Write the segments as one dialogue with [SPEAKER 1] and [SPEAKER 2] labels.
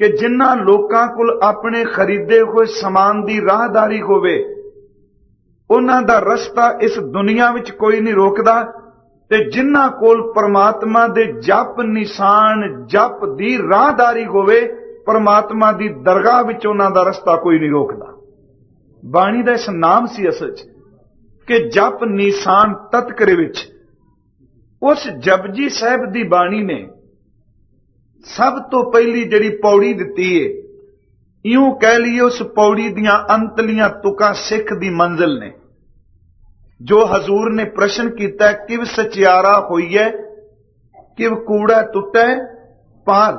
[SPEAKER 1] ਕਿ ਜਿਨ੍ਹਾਂ ਲੋਕਾਂ ਕੋਲ ਆਪਣੇ ਖਰੀਦੇ ਹੋਏ ਸਮਾਨ ਦੀ ਰਾਹਦਾਰੀ ਹੋਵੇ, ਉਹਨਾਂ ਦਾ ਰਸਤਾ ਇਸ ਦੁਨੀਆ ਵਿੱਚ ਕੋਈ ਨਹੀਂ ਰੋਕਦਾ ਤੇ ਜਿਨ੍ਹਾਂ ਕੋਲ ਪਰਮਾਤਮਾ ਦੇ ਜਪ ਨਿਸ਼ਾਨ, ਜਪ ਦੀ ਰਾਹਦਾਰੀ ਹੋਵੇ, ਪਰਮਾਤਮਾ ਦੀ ਦਰਗਾਹ ਵਿੱਚ ਉਹਨਾਂ ਦਾ ਰਸਤਾ ਕੋਈ ਨਹੀਂ ਰੋਕਦਾ। ਬਾਣੀ ਦਾ ਇਸ ਨਾਮ ਸੀ ਅਸਲ 'ਚ ਕਿ ਜਪ ਨਿਸ਼ਾਨ ਤਤਕਰੇ ਵਿੱਚ। ਉਸ ਜਪਜੀ ਸਾਹਿਬ ਦੀ ਬਾਣੀ ਨੇ ਸਭ ਤੋਂ ਪਹਿਲੀ ਜਿਹੜੀ ਪੌੜੀ ਦਿੱਤੀ ਏ, ਇਉਂ ਕਹਿ ਲਈਏ ਉਸ ਪੌੜੀ ਦੀਆਂ ਅੰਤਲੀਆਂ ਤੁਕਾਂ ਸਿੱਖ ਦੀ ਮੰਜ਼ਿਲ ਨੇ। ਜੋ ਹਜ਼ੂਰ ਨੇ ਪ੍ਰਸ਼ਨ ਕੀਤਾ, ਕਿਵ ਸਚਿਆਰਾ ਹੋਈਐ, ਕਿਵ ਕੂੜਾ ਟੁੱਟੈ, ਪਾਲ,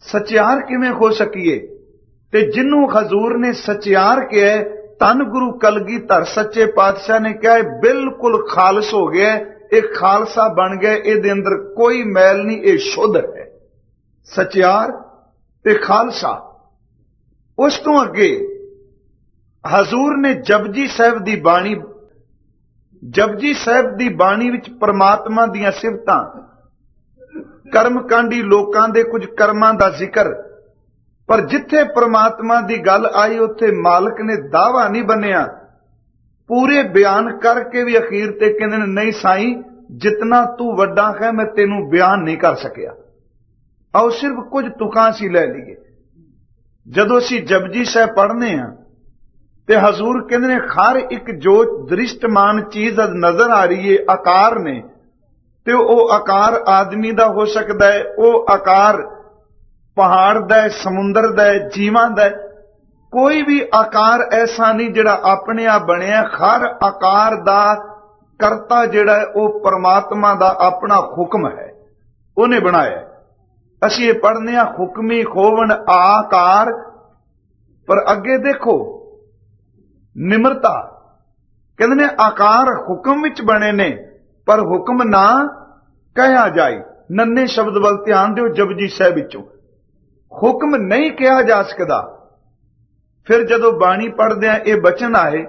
[SPEAKER 1] ਸਚਿਆਰ ਕਿਵੇਂ ਹੋ ਸਕੀਏ? ਤੇ ਜਿਨੂੰ ਹਜ਼ੂਰ ਨੇ ਸਚਿਆਰ ਕਿਹਾ ਤਨ ਗੁਰੂ ਕਲਗੀਧਰ ਸੱਚੇ ਪਾਤਸ਼ਾਹ ਨੇ ਕਿਹਾ ਬਿਲਕੁਲ ਖਾਲਸ ਹੋ ਗਿਆ, ਇਹ ਖਾਲਸਾ ਬਣ ਗਿਆ, ਇਹਦੇ ਅੰਦਰ ਕੋਈ ਮੈਲ ਨਹੀਂ, ਇਹ ਸ਼ੁੱਧ ਹੈ। ਸਚਿਆਰ ਤੇ ਖਾਲਸਾ। ਉਸ ਤੋਂ ਅੱਗੇ ਹਜ਼ੂਰ ਨੇ ਜਪਜੀ ਸਾਹਿਬ ਦੀ ਬਾਣੀ, ਜਪਜੀ ਸਾਹਿਬ ਦੀ ਬਾਣੀ ਵਿੱਚ ਪਰਮਾਤਮਾ ਦੀਆਂ ਸਿਫਤਾਂ, ਕਰਮਕਾਂਡੀ ਲੋਕਾਂ ਦੇ ਕੁਝ ਕਰਮਾਂ ਦਾ ਜ਼ਿਕਰ, ਪਰ ਜਿੱਥੇ ਪਰਮਾਤਮਾ ਦੀ ਗੱਲ ਆਈ ਉੱਥੇ ਮਾਲਕ ਨੇ ਦਾਵਾ ਨਹੀਂ ਬੰਨਿਆ। ਪੂਰੇ ਬਿਆਨ ਕਰਕੇ ਵੀ ਅਖੀਰ ਤੇ ਕਹਿੰਦੇ ਨੇ, ਨਹੀਂ ਸਾਈਂ, ਜਿਤਨਾ ਤੂੰ ਵੱਡਾ ਹੈ, ਮੈਂ ਤੈਨੂੰ ਬਿਆਨ ਨਹੀਂ ਕਰ ਸਕਿਆ। ਆਓ ਸਿਰਫ ਕੁਝ ਤੁਕਾਂ ਸੀ ਲੈ ਲਈਏ। ਜਦੋਂ ਅਸੀਂ ਜਪਜੀ ਸਾਹਿਬ ਪੜ੍ਹਨੇ ਆ, ਤੇ ਹਜ਼ੂਰ ਕਹਿੰਦੇ ਨੇ, ਹਰ ਇੱਕ ਜੋ ਦ੍ਰਿਸ਼ਟਮਾਨ ਚੀਜ਼ ਨਜ਼ਰ ਆ ਰਹੀ ਏ, ਆਕਾਰ ਨੇ। ਤੇ ਉਹ ਆਕਾਰ ਆਦਮੀ ਦਾ ਹੋ ਸਕਦਾ ਹੈ ਉਹ ਆਕਾਰ ਪਹਾੜ ਦਾ ਹੈ ਸਮੁੰਦਰ ਦਾ ਹੈ ਜੀਵਾਂ ਦਾ ਹੈ ਕੋਈ ਵੀ ਆਕਾਰ ਐਸਾ ਨਹੀਂ ਜਿਹੜਾ ਆਪਣੇ ਆਪ ਬਣਿਆ। ਹਰ ਆਕਾਰ ਦਾ ਕਰਤਾ ਜਿਹੜਾ ਉਹ ਪਰਮਾਤਮਾ ਦਾ ਆਪਣਾ ਹੁਕਮ ਹੈ। ਉਹਨੇ ਬਣਾਇਆ। ਅਸੀਂ ਇਹ ਪੜ੍ਹਨੇ ਆ, ਹੁਕਮੀ ਖੋਵਣ ਆਕਾਰ, ਪਰ ਅੱਗੇ ਦੇਖੋ, ਨਿਮਰਤਾ। ਕਹਿੰਦੇ ਨੇ ਆਕਾਰ ਹੁਕਮ ਵਿੱਚ ਬਣੇ ਨੇ, ਪਰ ਹੁਕਮ ਨਾ ਕਹਿਆ ਜਾਏ। ਨੰਨੇ ਸ਼ਬਦ ਵੱਲ ਧਿਆਨ ਦਿਓ ਜਪਜੀ ਸਾਹਿਬ ਵਿੱਚੋਂ। ਹੁਕਮ ਨਹੀਂ ਕਿਹਾ ਜਾ ਸਕਦਾ। ਫਿਰ ਜਦੋਂ ਬਾਣੀ ਪੜ੍ਹਦੇ ਆ, ਇਹ ਬਚਨ ਆਏ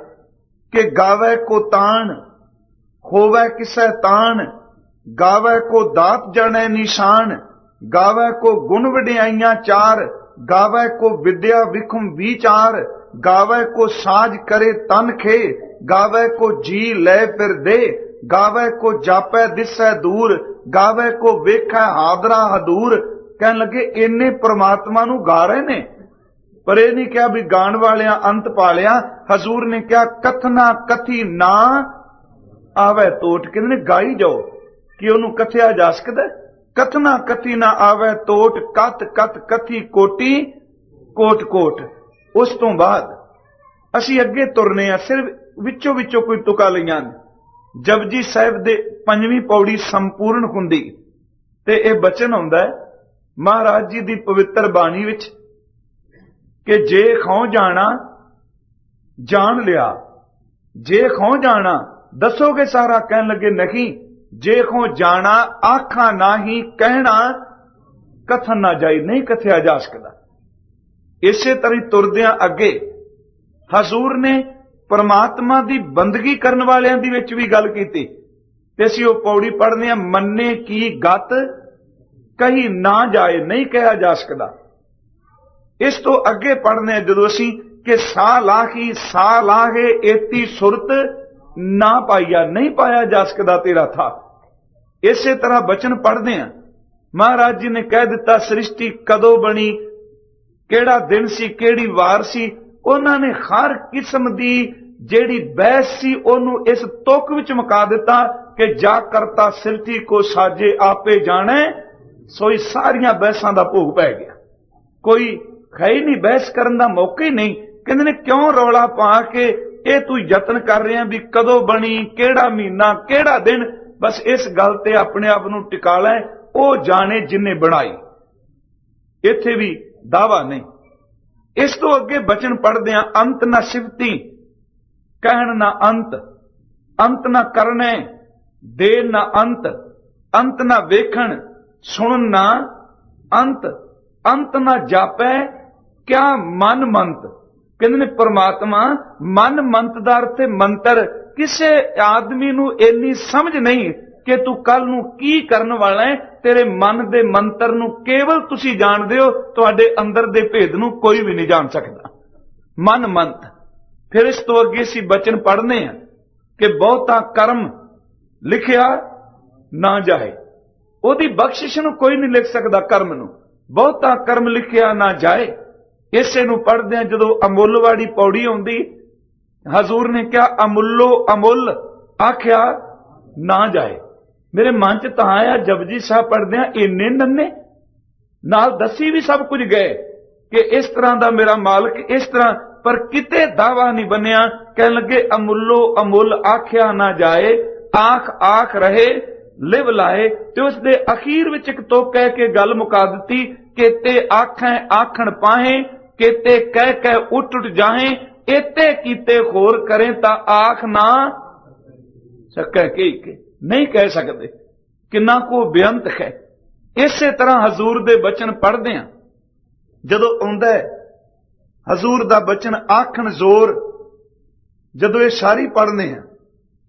[SPEAKER 1] ਕਿ ਗਾਵੇ ਕੋ ਤਾਣ, ਹੋਵੇ ਕਿਸੈ ਤਾਣ, ਗਾਵੇ ਕੋ ਦਾਤ ਜਾਣੈ ਨਿਸ਼ਾਨ। ਗਾਵੇ ਕੋ ਗੁਣ ਵਡਿਆਈਆਂ ਚਾਰ, ਗਾਵੇ ਕੋ ਵਿਦਿਆ ਵਿਖਮ ਵਿਚਾਰ, ਗਾਵੇ ਕੋ ਸਾਜ ਕਰੇ ਤਨ ਖੇ, ਗਾਵੇ ਕੋ ਜੀ ਲੈ ਫਿਰ ਦੇ, ਗਾਵੇ ਕੋ ਜਾਪੈ ਦਿਸੈ ਦੂਰ, ਗਾਵੇ ਕੋ ਵੇਖੈ ਹਾਦਰਾ ਹਦੂਰ। ਕਹਿਣ ਲੱਗੇ, ਇੰਨੇ ਪ੍ਰਮਾਤਮਾ ਨੂੰ ਗਾ ਰਹੇ ਨੇ? ਪਰ ਇਹ ਨਹੀਂ ਕਿਹਾ ਵੀ ਗਾਣ ਵਾਲਿਆਂ ਅੰਤ ਪਾਲਿਆ। ਹਜ਼ੂਰ ਨੇ ਕਿਹਾ, ਕਥਨਾ ਕਥੀ ਨਾ ਆਵੇ ਟੋਟ ਕਹਿੰਦੇ ਨੇ, ਗਾਈ ਜਾਓ। ਕਿ ਉਹਨੂੰ ਕਥਿਆ ਜਾ ਸਕਦਾ? ਕਥਨਾ ਕਥੀ ਨਾ ਆਵੇ ਟੋਟ ਕਤ ਕਤ, ਕਥੀ, ਕੋਟੀ, ਕੋਟ ਕੋਟ। ਉਸ ਤੋਂ ਬਾਅਦ ਅਸੀਂ ਅੱਗੇ ਤੁਰਨੇ ਆ, ਸਿਰਫ ਵਿੱਚੋਂ ਵਿੱਚੋਂ ਕੋਈ ਤੁਕਾ ਲਈਆਂ ਨੇ। ਜਪਜੀ ਸਾਹਿਬ ਦੇ ਪੰਜਵੀਂ ਪੌੜੀ ਸੰਪੂਰਨ ਹੁੰਦੀ ਤੇ ਇਹ ਬਚਨ ਆਉਂਦਾ ਮਹਾਰਾਜ ਜੀ ਦੀ ਪਵਿੱਤਰ ਬਾਣੀ ਵਿੱਚ ਕਿ ਜੇ ਖੌ ਜਾਣਾ, ਜਾਣ ਲਿਆ। ਜੇ ਖੌ ਜਾਣਾ, ਦੱਸੋਗੇ ਸਾਰਾ ਕਹਿਣ ਲੱਗੇ, ਨਹੀਂ ਜੇ ਖੌ ਜਾਣਾ, ਆਖਾਂ ਨਹੀਂ, ਕਹਿਣਾ, ਕਥਨ ਨਾ ਜਾਈ, ਨਹੀਂ ਕਥਿਆ ਜਾ ਸਕਦਾ। ਇਸੇ ਤਰ੍ਹਾਂ ਹੀ ਤੁਰਦਿਆਂ ਅੱਗੇ ਹਜ਼ੂਰ ਨੇ ਪਰਮਾਤਮਾ ਦੀ ਬੰਦਗੀ ਕਰਨ ਵਾਲਿਆਂ ਦੀ ਵਿੱਚ ਵੀ ਗੱਲ ਕੀਤੀ ਤੇ ਅਸੀਂ ਉਹ ਪੌੜੀ ਪੜ੍ਹਦੇ ਆ ਮੰਨੇ ਕੀ ਗਤ, ਕਹੀ ਨਾ ਜਾਏ, ਨਹੀਂ ਕਿਹਾ ਜਾ ਸਕਦਾ। ਇਸ ਤੋਂ ਅੱਗੇ ਪੜ੍ਹਨੇ ਆ ਜਦੋਂ ਅਸੀਂ ਕਿ ਸਾ ਲਾਹੀ ਸਾ ਲਾਹੇ, ਏਤੀ ਸੁਰਤ ਨਾ ਪਾਈਆ, ਨਹੀਂ ਪਾਇਆ ਜਾ ਸਕਦਾ ਤੇਰਾ ਥਾ। ਇਸੇ ਤਰ੍ਹਾਂ ਬਚਨ ਪੜ੍ਹਦੇ ਆ ਮਹਾਰਾਜ ਜੀ ਨੇ ਕਹਿ ਦਿੱਤਾ, ਸ੍ਰਿਸ਼ਟੀ ਕਦੋਂ ਬਣੀ? ਕਿਹੜਾ ਦਿਨ ਸੀ? ਕਿਹੜੀ ਵਾਰ ਸੀ? ਉਹਨਾਂ ਨੇ ਹਰ ਕਿਸਮ ਦੀ ਜਿਹੜੀ ਬਹਿਸ ਸੀ, ਉਹਨੂੰ ਇਸ ਤੁਕ ਵਿੱਚ ਮੁਕਾ ਦਿੱਤਾ ਕਿ ਜਾ ਕਰਤਾ ਸਿਰਤੀ ਕੋ ਸਾਜੇ ਆਪੇ ਜਾਣੇ, ਸੋਈ ਸਾਰੀਆਂ ਬਹਿਸਾਂ ਦਾ ਭੋਗ ਪੈ ਗਿਆ। ਕੋਈ ਹੈ ਹੀ ਨਹੀਂ, ਬਹਿਸ ਕਰਨ ਦਾ ਮੌਕਾ ਹੀ ਨਹੀਂ। ਕਹਿੰਦੇ ਨੇ, ਕਿਉਂ ਰੌਲਾ ਪਾ ਕੇ ਇਹ ਤੂੰ ਯਤਨ ਕਰ ਰਿਹਾ ਵੀ ਕਦੋਂ ਬਣੀ, ਕਿਹੜਾ ਮਹੀਨਾ, ਕਿਹੜਾ ਦਿਨ? ਬਸ ਇਸ ਗੱਲ ਤੇ ਆਪਣੇ ਆਪ ਨੂੰ ਟਿਕਾ ਲੈ, ਉਹ ਜਾਣੇ ਜਿਨੇ ਬਣਾਈ। ਇੱਥੇ ਵੀ ਦਾਵਾ ਨਹੀਂ। ਇਸ ਤੋਂ ਅੱਗੇ ਬਚਨ ਪੜਦੇ ਆ ਅੰਤ ਨਾ ਸਿਫਤੀ ਕਹਿਣ ਨਾ ਅੰਤ ਅੰਤ ਨਾ ਕਰਨੇ ਦੇ ਨਾ ਅੰਤ ਅੰਤ ਨਾ ਵੇਖਣ, ਸੁਣਨ ਨਾ ਅੰਤ ਅੰਤ ਨਾ ਜਾਪੈ, ਕਿਆ ਮਨ ਮੰਤ? ਕਹਿੰਦੇ ਨੇ ਪਰਮਾਤਮਾ ਮਨ ਮੰਤ ਦਾ ਅਰਥ ਹੈ ਮੰਤਰ ਕਿਸੇ ਆਦਮੀ ਨੂੰ ਇੰਨੀ ਸਮਝ ਨਹੀਂ ਕਿ ਤੂੰ ਕੱਲ ਨੂੰ ਕੀ ਕਰਨ ਵਾਲਾ ਹੈ, ਤੇਰੇ ਮਨ ਦੇ ਮੰਤਰ ਨੂੰ ਕੇਵਲ ਤੁਸੀਂ ਜਾਣਦੇ ਹੋ, ਤੁਹਾਡੇ ਅੰਦਰ ਦੇ ਭੇਦ ਨੂੰ ਕੋਈ ਵੀ ਨਹੀਂ ਜਾਣ ਸਕਦਾ। ਮਨ ਮੰਤ। ਫਿਰ ਇਸ ਤੋਂ ਅੱਗੇ ਅਸੀਂ ਬਚਨ ਪੜ੍ਹਨੇ ਆ ਕਿ ਬਹੁਤਾ ਕਰਮ ਲਿਖਿਆ ਨਾ ਜਾਏ। ਉਹਦੀ ਬਖਸ਼ਿਸ਼ ਨੂੰ ਕੋਈ ਨਹੀਂ ਲਿਖ ਸਕਦਾ ਕਰਮ ਨੂੰ। ਬਹੁਤਾ ਕਰਮ ਲਿਖਿਆ ਨਾ ਜਾਏ। ਇਸੇ ਨੂੰ ਪੜ੍ਹਦੇ ਆ ਜਦੋਂ ਅਮੁੱਲਵਾੜੀ ਪੌੜੀ ਆਉਂਦੀ ਹਜ਼ੂਰ ਨੇ ਕਿਹਾ, ਅਮੁੱਲੋ, ਅਮੁੱਲ, ਆਖਿਆ, ਨਾ ਜਾਏ। ਮੇਰੇ ਮਨ ਚ ਤਾਂ ਆਇਆ, ਜਪਜੀ ਸਾਹਿਬ ਪੜ੍ਹਦੇ ਆ, ਇੰਨੇ ਨੰਨੇ। ਨਾਲ ਦੱਸੀ ਵੀ ਸਭ ਕੁਝ ਗਏ ਕਿ ਇਸ ਤਰ੍ਹਾਂ ਦਾ ਮੇਰਾ ਮਾਲਕ ਇਸ ਤਰ੍ਹਾਂ, ਪਰ ਕਿਤੇ ਦਾਵਾ ਨਹੀਂ ਬਣਿਆ ਕਹਿਣ ਲੱਗੇ, ਅਮੁੱਲੋ, ਅਮੁੱਲ, ਆਖਿਆ ਨਾ ਜਾਏ, ਆਖ ਆਖ ਰਹੇ, ਲਿਵ ਲਾਏ। ਤੇ ਉਸ ਦੇ ਅਖੀਰ ਵਿੱਚ ਇੱਕ ਤੋ ਕਹਿ ਕੇ ਗੱਲ ਮੁਕਾ ਦਿੱਤੀ, ਕਿਤੇ ਆਖੈ, ਆਖਣ ਪਾਹੇ, ਕਿਤੇ ਕਹਿ ਕਹਿ ਉੱਟ ਉੱਟ ਜਾਹੇ ਇਤੇ ਕੀਤੇ ਹੋਰ ਕਰੇ ਤਾਂ ਆਖ ਨਾ ਸਕੈ ਕੀ ਕੇ। ਨਹੀਂ ਕਹਿ ਸਕਦੇ। ਕਿੰਨਾ ਕੋ ਬੇਅੰਤ ਹੈ। ਇਸੇ ਤਰ੍ਹਾਂ ਹਜ਼ੂਰ ਦੇ ਬਚਨ ਪੜ੍ਹਦੇ ਆ। ਜਦੋਂ ਆਉਂਦਾ ਹਜ਼ੂਰ ਦਾ ਬਚਨ ਆਖਣ ਜ਼ੋਰ, ਜਦੋਂ ਇਹ ਸਾਰੀ ਪੜ੍ਹਨੇ ਆ,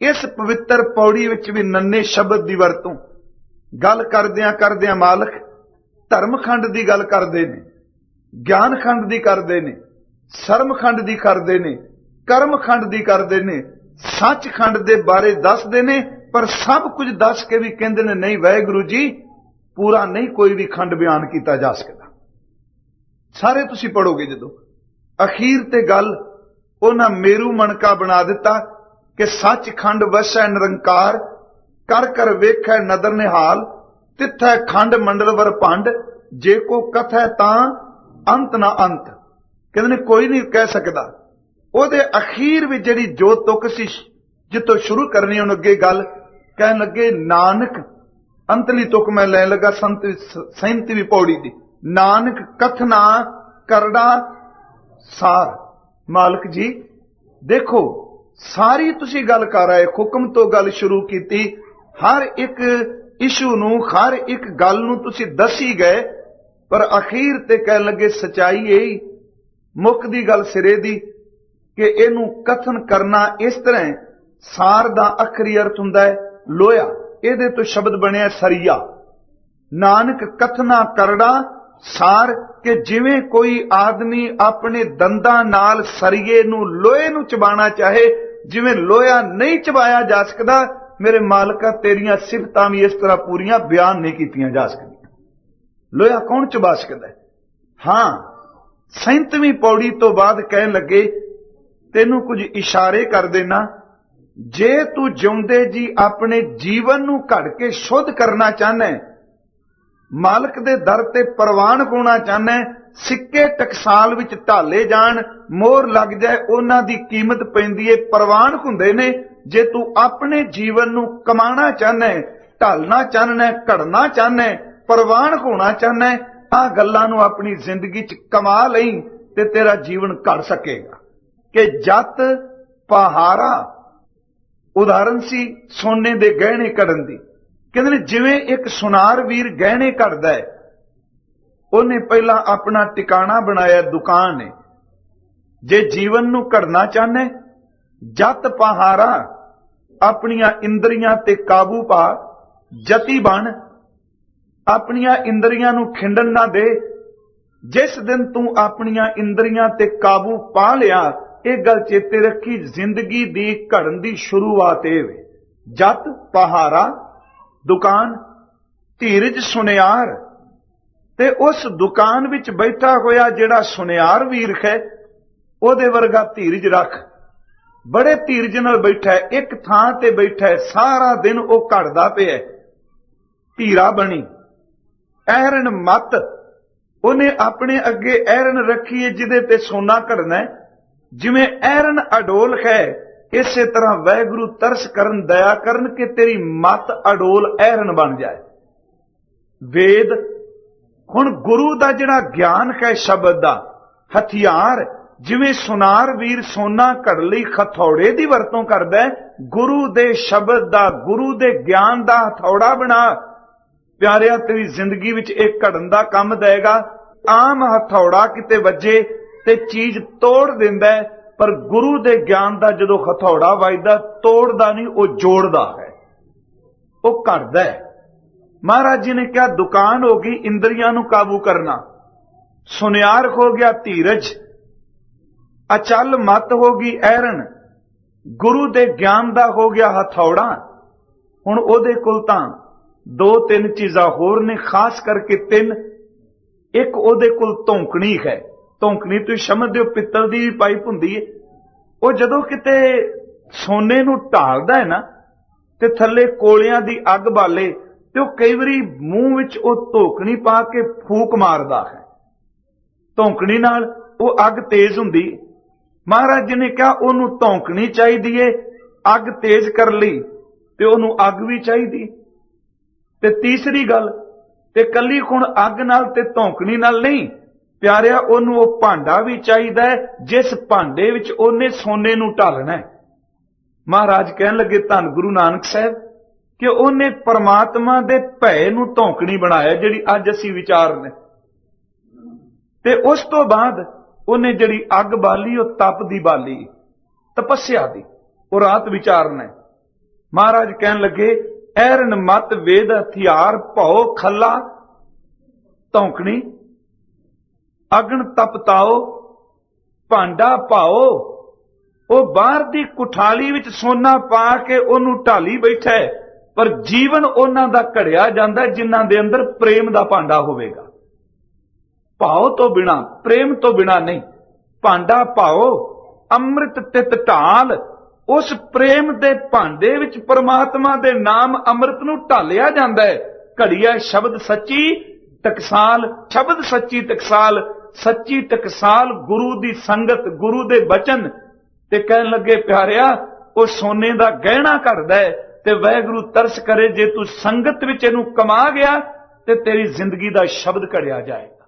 [SPEAKER 1] ਇਸ ਪਵਿੱਤਰ ਪੌੜੀ ਵਿੱਚ ਵੀ ਨੰਨੇ ਸ਼ਬਦ ਦੀ ਵਰਤੋਂ। ਗੱਲ ਕਰਦਿਆਂ ਕਰਦਿਆਂ ਮਾਲਕ ਧਰਮ ਖੰਡ ਦੀ ਗੱਲ ਕਰਦੇ ਨੇ ਗਿਆਨ ਖੰਡ ਦੀ ਕਰਦੇ ਨੇ। ਸਰਮਖੰਡ ਦੀ ਕਰਦੇ ਨੇ, ਕਰਮਖੰਡ ਦੀ ਕਰਦੇ ਨੇ, ਸੱਚਖੰਡ ਦੇ ਬਾਰੇ ਦੱਸਦੇ ਨੇ, ਪਰ ਸਭ ਕੁਝ ਦੱਸ ਕੇ ਵੀ ਕਹਿੰਦੇ ਨੇ, ਨਹੀਂ ਵਾਹਿਗੁਰੂ ਜੀ, ਪੂਰਾ ਨਹੀਂ ਕੋਈ ਵੀ ਖੰਡ ਬਿਆਨ ਕੀਤਾ ਜਾ ਸਕਦਾ। ਸਾਰੇ ਤੁਸੀਂ ਪੜੋਗੇ ਜਦੋਂ। ਅਖੀਰ ਤੇ ਗੱਲ, ਉਹਨਾਂ ਮੇਰੂ ਮਣਕਾ ਬਣਾ ਦਿੱਤਾ ਕਿ ਸੱਚਖੰਡ ਵਸੈ ਨਿਰੰਕਾਰ, ਕਰ ਕਰ ਵੇਖੈ ਨਦਰ ਨਿਹਾਲ, ਤਿੱਥੈ ਖੰਡ ਮੰਡਲ ਵਰ ਭੰਡ, ਜੇ ਕੋ ਕਥੈ ਤਾਂ ਅੰਤ ਨਾ ਅੰਤ। ਕਹਿੰਦੇ ਨੇ ਕੋਈ ਨਹੀਂ ਕਹਿ ਸਕਦਾ। ਉਹਦੇ ਅਖੀਰ ਵਿੱਚ ਜਿਹੜੀ ਜੋ ਤੁਕ ਸੀ ਜਿੱਤੋਂ ਸ਼ੁਰੂ ਕਰਨੀ ਉਹਨੂੰ ਅੱਗੇ ਗੱਲ, ਕਹਿਣ ਲੱਗੇ, ਨਾਨਕ ਅੰਤਲੀ ਤੁਕ ਮੈਂ ਲੈਣ ਲੱਗਾ, ਸੰਤ ਸੈਂਤੀ ਪੌੜੀ ਦੀ। ਨਾਨਕ, ਕਥਨਾ, ਕਰੜਾ, ਸਾਰ। ਮਾਲਕ ਜੀ, ਦੇਖੋ, ਸਾਰੀ ਤੁਸੀਂ ਗੱਲ ਕਰ ਰਹੇ ਹੁਕਮ ਤੋਂ ਗੱਲ ਸ਼ੁਰੂ ਕੀਤੀ, ਹਰ ਇੱਕ ਇਸ਼ੂ ਨੂੰ, ਹਰ ਇੱਕ ਗੱਲ ਨੂੰ ਤੁਸੀਂ ਦੱਸੀ ਗਏ, ਪਰ ਅਖੀਰ ਤੇ ਕਹਿਣ ਲੱਗੇ, ਸਚਾਈ ਇਹ ਮੁੱਖ ਦੀ ਗੱਲ ਸਿਰੇ ਦੀ, ਕਿ ਇਹਨੂੰ ਕਥਨ ਕਰਨਾ ਇਸ ਤਰ੍ਹਾਂ ਸਾਰ ਦਾ ਅਖਰੀ ਅਰਥ ਹੁੰਦਾ ਹੈ ਲੋਹਾ, ਇਹਦੇ ਤੋਂ ਸ਼ਬਦ ਬਣਿਆ ਸਰੀਆ। ਨਾਨਕ ਕਥਨਾ ਕਰੜਾ, ਸਾਰ ਕਿ ਜਿਵੇਂ ਕੋਈ ਆਦਮੀ ਆਪਣੇ ਦੰਦਾਂ ਨਾਲ ਸਰੀਏ ਨੂੰ ਲੋਹੇ ਨੂੰ ਚਬਾਣਾ ਚਾਹੇ, ਜਿਵੇਂ ਲੋਹਾ ਨਹੀਂ ਚਬਾਇਆ ਜਾ ਸਕਦਾ, ਮੇਰੇ ਮਾਲਕਾ ਤੇਰੀਆਂ ਸਿਫਤਾਂ ਵੀ ਇਸ ਤਰ੍ਹਾਂ ਪੂਰੀਆਂ ਬਿਆਨ ਨਹੀਂ ਕੀਤੀਆਂ ਜਾ ਸਕਦੀਆਂ। ਲੋਹਾ ਕੌਣ ਚਬਾ ਸਕਦਾ ਹਾਂ 37ਵੀਂ ਪੌੜੀ ਤੋਂ ਬਾਅਦ ਕਹਿਣ ਲੱਗੇ, ਤੈਨੂੰ ਕੁਝ ਇਸ਼ਾਰੇ ਕਰ ਦੇਣਾ। ਜੇ ਤੂੰ ਜਿਉਂਦੇ ਜੀ ਆਪਣੇ ਜੀਵਨ ਨੂੰ ਘੜ ਕੇ ਸ਼ੁੱਧ ਕਰਨਾ ਚਾਹਨਾ ਮਾਲਕ ਦੇ ਦਰ ਤੇ ਪ੍ਰਵਾਨ ਹੋਣਾ ਚਾਹਨਾ ਸਿੱਕੇ ਟਕਸਾਲ ਵਿੱਚ ਢਾਲੇ ਜਾਣ ਮੋਹਰ ਲੱਗ ਜਾਏ, ਉਹਨਾਂ ਦੀ ਕੀਮਤ ਪੈਂਦੀ ਏ, ਪ੍ਰਵਾਨ ਹੁੰਦੇ ਨੇ। ਜੇ ਤੂੰ ਆਪਣੇ ਜੀਵਨ ਨੂੰ ਕਮਾਣਾ ਚਾਹਨਾ ਢਾਲਣਾ ਚਾਹਨਾ ਘੜਨਾ ਚਾਹਨਾ ਪ੍ਰਵਾਨ ਹੋਣਾ ਚਾਹਨਾ ਆ ਗੱਲਾਂ ਨੂੰ ਆਪਣੀ ਜ਼ਿੰਦਗੀ 'ਚ ਕਮਾ ਲਈ ਤੇ ਤੇਰਾ ਜੀਵਨ ਘੜ ਸਕੇਗਾ। ਕਿ ਜਤ ਪਹਾਰਾ ਉਦਾਹਰਨ ਸੀ ਸੋਨੇ ਦੇ ਗਹਿਣੇ ਕੜਨ ਦੀ। ਕਹਿੰਦੇ ਨੇ ਜਿਵੇਂ ਇੱਕ ਸੁਨਾਰ ਵੀਰ ਗਹਿਣੇ ਘੜਦਾ ਹੈ, ਉਹਨੇ ਪਹਿਲਾਂ ਆਪਣਾ ਟਿਕਾਣਾ ਬਣਾਇਆ ਦੁਕਾਨ ਹੈ ਜੇ ਜੀਵਨ ਨੂੰ ਘੜਨਾ ਚਾਹਨਾ, ਜਤ ਪਹਾਰਾ ਆਪਣੀਆਂ ਇੰਦਰੀਆਂ ਤੇ ਕਾਬੂ ਪਾ, ਜਤੀ ਬਣ ਆਪਣੀਆਂ ਇੰਦਰੀਆਂ ਨੂੰ ਖਿੰਡਣ ਨਾ ਦੇ। ਜਿਸ ਦਿਨ ਤੂੰ ਆਪਣੀਆਂ ਇੰਦਰੀਆਂ ਤੇ ਕਾਬੂ ਪਾ ਲਿਆ, ਇਹ ਗੱਲ ਚੇਤੇ ਰੱਖੀ ਜ਼ਿੰਦਗੀ ਦੀ ਘੜਨ ਦੀ ਸ਼ੁਰੂਆਤ ਇਹ ਵੇ। ਜਤ ਪਹਾਰਾ ਦੁਕਾਨ, ਧੀਰਜ, ਸੁਨਿਆਰ। ਤੇ ਉਸ ਦੁਕਾਨ ਵਿੱਚ ਬੈਠਾ ਹੋਇਆ ਜਿਹੜਾ ਸੁਨਿਆਰ ਵੀਰ ਹੈ, ਉਹਦੇ ਵਰਗਾ ਧੀਰਜ ਰੱਖ। ਬੜੇ ਧੀਰਜ ਨਾਲ ਬੈਠਾ ਹੈ, ਇੱਕ ਥਾਂ ਤੇ ਬੈਠਾ ਹੈ, ਸਾਰਾ ਦਿਨ ਉਹ ਘੜਦਾ ਪਿਆ ਧੀਰਾ ਬਣੀ। ਐਰਨ ਮਤ, ਉਹਨੇ ਆਪਣੇ ਅੱਗੇ ਐਰਨ ਰੱਖੀ ਹੈ ਜਿਹਦੇ ਤੇ ਸੋਨਾ ਘੜਨਾ ਜਿਵੇਂ ਐਰਨ ਅਡੋਲ ਹੈ, ਇਸੇ ਤਰ੍ਹਾਂ ਵੈਗੁਰੂ ਤਰਸ ਕਰਨ, ਦਇਆ ਕਰਨ ਕਿ ਤੇਰੀ ਮਤ ਅਡੋਲ ਐਰਨ ਬਣ ਜਾਏ। ਵੇਦ, ਹੁਣ ਗੁਰੂ ਦਾ ਜਿਹੜਾ ਗਿਆਨ ਹੈ ਸ਼ਬਦ ਦਾ, ਹਥਿਆਰ, ਜਿਵੇਂ ਸੁਨਾਰ ਵੀਰ ਸੋਨਾ ਘੜ ਲਈ ਹਥੌੜੇ ਦੀ ਵਰਤੋਂ ਕਰਦਾ ਗੁਰੂ ਦੇ ਸ਼ਬਦ ਦਾ, ਗੁਰੂ ਦੇ ਗਿਆਨ ਦਾ ਹਥੌੜਾ ਬਣਾ ਪਿਆਰਿਆ, ਤੇਰੀ ਜ਼ਿੰਦਗੀ ਵਿੱਚ ਇਹ ਘੜਨ ਦਾ ਕੰਮ ਦੇਗਾ। ਆਮ ਹਥੌੜਾ ਕਿਤੇ ਵੱਜੇ ਤੇ ਚੀਜ਼ ਤੋੜ ਦਿੰਦਾ ਪਰ ਗੁਰੂ ਦੇ ਗਿਆਨ ਦਾ ਜਦੋਂ ਹਥੌੜਾ ਵੱਜਦਾ, ਤੋੜਦਾ ਨਹੀਂ, ਉਹ ਜੋੜਦਾ ਹੈ। ਉਹ ਘਟਦਾ ਹੈ। ਮਹਾਰਾਜ ਜੀ ਨੇ ਕਿਹਾ, ਦੁਕਾਨ ਹੋ ਗਈ, ਇੰਦਰੀਆਂ ਨੂੰ ਕਾਬੂ ਕਰਨਾ। ਸੁਨਿਆਰ ਹੋ ਗਿਆ ਧੀਰਜ। ਅਚਲ ਮਤ ਹੋ ਗਈ ਐਰਨ ਗੁਰੂ ਦੇ ਗਿਆਨ ਦਾ ਹੋ ਗਿਆ ਹਥੌੜਾ। ਹੁਣ ਉਹਦੇ ਕੋਲ ਤਾਂ ਦੋ ਤਿੰਨ ਚੀਜ਼ਾਂ ਹੋਰ ਨੇ, ਖਾਸ ਕਰਕੇ ਤਿੰਨ। ਇੱਕ ਉਹਦੇ ਕੋਲ ਧੌਂਕਣੀ ਹੈ। ਧੌਂਕਣੀ ਤੁਸੀਂ ਸਮਝਦੇ ਹੋ, ਪਿੱਤਲ ਦੀ ਵੀ ਪਾਈਪ ਹੁੰਦੀ ਹੈ। ਉਹ ਜਦੋਂ ਕਿਤੇ ਸੋਨੇ ਨੂੰ ਢਾਲਦਾ ਹੈ ਨਾ, ਤੇ ਥੱਲੇ ਕੋਲਿਆਂ ਦੀ ਅੱਗ ਬਾਲੇ, ਤੇ ਉਹ ਕਈ ਵਾਰੀ ਮੂੰਹ ਵਿੱਚ ਉਹ ਧੋਕਣੀ ਪਾ ਕੇ ਫੂਕ ਮਾਰਦਾ ਹੈ। ਧੌਂਕਣੀ ਨਾਲ ਉਹ ਅੱਗ ਤੇਜ਼ ਹੁੰਦੀ। ਮਹਾਰਾਜ ਜੀ ਨੇ ਕਿਹਾ, ਉਹਨੂੰ ਧੌਂਕਣੀ ਚਾਹੀਦੀ ਏ, ਅੱਗ ਤੇਜ਼ ਕਰ ਲਈ, ਤੇ ਉਹਨੂੰ ਅੱਗ ਵੀ ਚਾਹੀਦੀ। ਤੇ ਤੀਸਰੀ ਗੱਲ, ਤੇ ਕੱਲੀ ਹੁਣ ਅੱਗ ਨਾਲ ਤੇ ਧੌਂਕਣੀ ਨਾਲ ਨਹੀਂ। ਪਿਆਰਿਆ, ਉਹਨੂੰ ਉਹ ਭਾਂਡਾ ਵੀ ਚਾਹੀਦਾ ਹੈ, ਜਿਸ ਭਾਂਡੇ ਵਿੱਚ ਉਹਨੇ ਸੋਨੇ ਨੂੰ ਢਾਲਣਾ ਹੈ। ਮਹਾਰਾਜ ਕਹਿਣ ਲੱਗੇ, ਧੰਨ ਗੁਰੂ ਨਾਨਕ ਸਾਹਿਬ, ਕਿ ਉਹਨੇ ਪਰਮਾਤਮਾ ਦੇ ਭੈ ਨੂੰ ਧੌਂਕਣੀ ਬਣਾਇਆ, ਜਿਹੜੀ ਅੱਜ ਅਸੀਂ ਵਿਚਾਰਨੇ ਤੇ ਉਸ ਤੋਂ ਬਾਅਦ ਉਹਨੇ ਜਿਹੜੀ ਅੱਗ ਬਾਲੀ, ਉਹ ਤਪ ਦੀ ਬਾਲੀ, ਤਪੱਸਿਆ ਦੀ, ਉਹ ਰਾਤ ਵਿਚਾਰਨਾ ਮਹਾਰਾਜ ਕਹਿਣ ਲੱਗੇ ਐਰਨ ਮਤ ਵੇਦ ਹਥਿਆਰ ਭਉ ਖੱਲਾ, ਧੌਂਕਣੀ ਅਗਨ ਤਪਤਾਓ, ਭਾਂਡਾ ਪਾਓ ਉਹ ਬਾਹਰ ਦੀ ਕੁਠਾਲੀ ਵਿੱਚ ਸੋਨਾ ਪਾ ਕੇ ਉਹਨੂੰ ਢਾਲੀ ਬੈਠਾ ਹੈ, ਪਰ ਜੀਵਨ ਉਹਨਾਂ ਦਾ ਘੜਿਆ ਜਾਂਦਾ ਹੈ ਜਿਨ੍ਹਾਂ ਦੇ ਅੰਦਰ ਪ੍ਰੇਮ ਦਾ ਭਾਂਡਾ ਹੋਵੇਗਾ। ਭਾਉ ਤੋਂ ਬਿਨਾ, ਪ੍ਰੇਮ ਤੋਂ ਬਿਨਾ ਨਹੀਂ, ਭਾਂਡਾ ਭਾਉ ਅੰਮ੍ਰਿਤ ਤਿਤ ਢਾਲ ਉਸ ਪ੍ਰੇਮ ਦੇ ਭਾਂਡੇ ਵਿੱਚ ਪਰਮਾਤਮਾ ਦੇ ਨਾਮ ਅੰਮ੍ਰਿਤ ਨੂੰ ਢਾਲਿਆ ਜਾਂਦਾ ਹੈ। ਘੜੀਆ ਸ਼ਬਦ ਸੱਚੀ, ਟਕਸਾਲ ਸ਼ਬਦ ਸੱਚੀ ਟਕਸਾਲ ਸੱਚੀ ਟਕਸਾਲ ਗੁਰੂ ਦੀ ਸੰਗਤ, ਗੁਰੂ ਦੇ ਬਚਨ। ਤੇ ਕਹਿਣ ਲੱਗੇ, ਪਿਆਰਿਆ, ਉਹ ਸੋਨੇ ਦਾ ਗਹਿਣਾ ਕਰਦਾ ਹੈ ਤੇ ਵਾਹਿਗੁਰੂ ਤਰਸ ਕਰੇ, ਜੇ ਤੂੰ ਸੰਗਤ ਵਿੱਚ ਇਹਨੂੰ ਕਮਾ ਗਿਆ, ਤੇ ਤੇਰੀ ਜ਼ਿੰਦਗੀ ਦਾ ਸ਼ਬਦ ਘੜਿਆ ਜਾਏਗਾ।